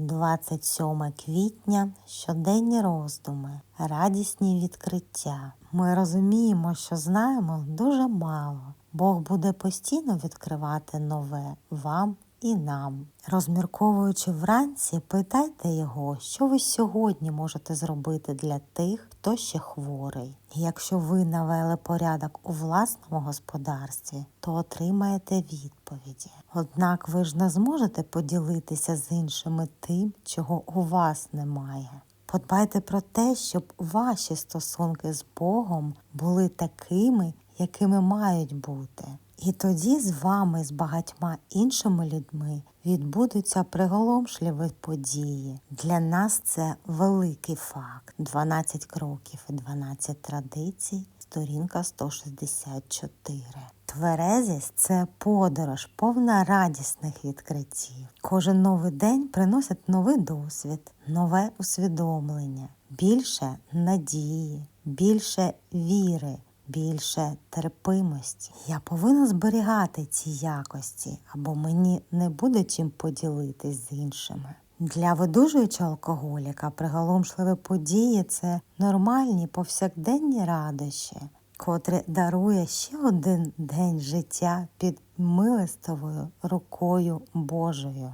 27 квітня, щоденні роздуми, радісні відкриття. Ми розуміємо, що знаємо дуже мало. Бог буде постійно відкривати нове вам і нам. Розмірковуючи вранці, питайте його, що ви сьогодні можете зробити для тих, хто ще хворий. І Якщо ви навели порядок у власному господарстві, то отримаєте відповіді. Однак ви ж не зможете поділитися з іншими тим, чого у вас немає. Подбайте про те, щоб ваші стосунки з Богом були такими, якими мають бути. І тоді з вами, з багатьма іншими людьми відбудуться приголомшливі події. Для нас це великий факт: 12 кроків і 12 традицій, сторінка 164. Тверезість це подорож, повна радісних відкриттів. Кожен новий день приносить новий досвід, нове усвідомлення, більше надії, більше віри більше терпимості. Я повинна зберігати ці якості, або мені не буде чим поділитись з іншими. Для видужуючого алкоголіка приголомшливі події це нормальні повсякденні радощі, котрі дарує ще один день життя під милостивою рукою Божою.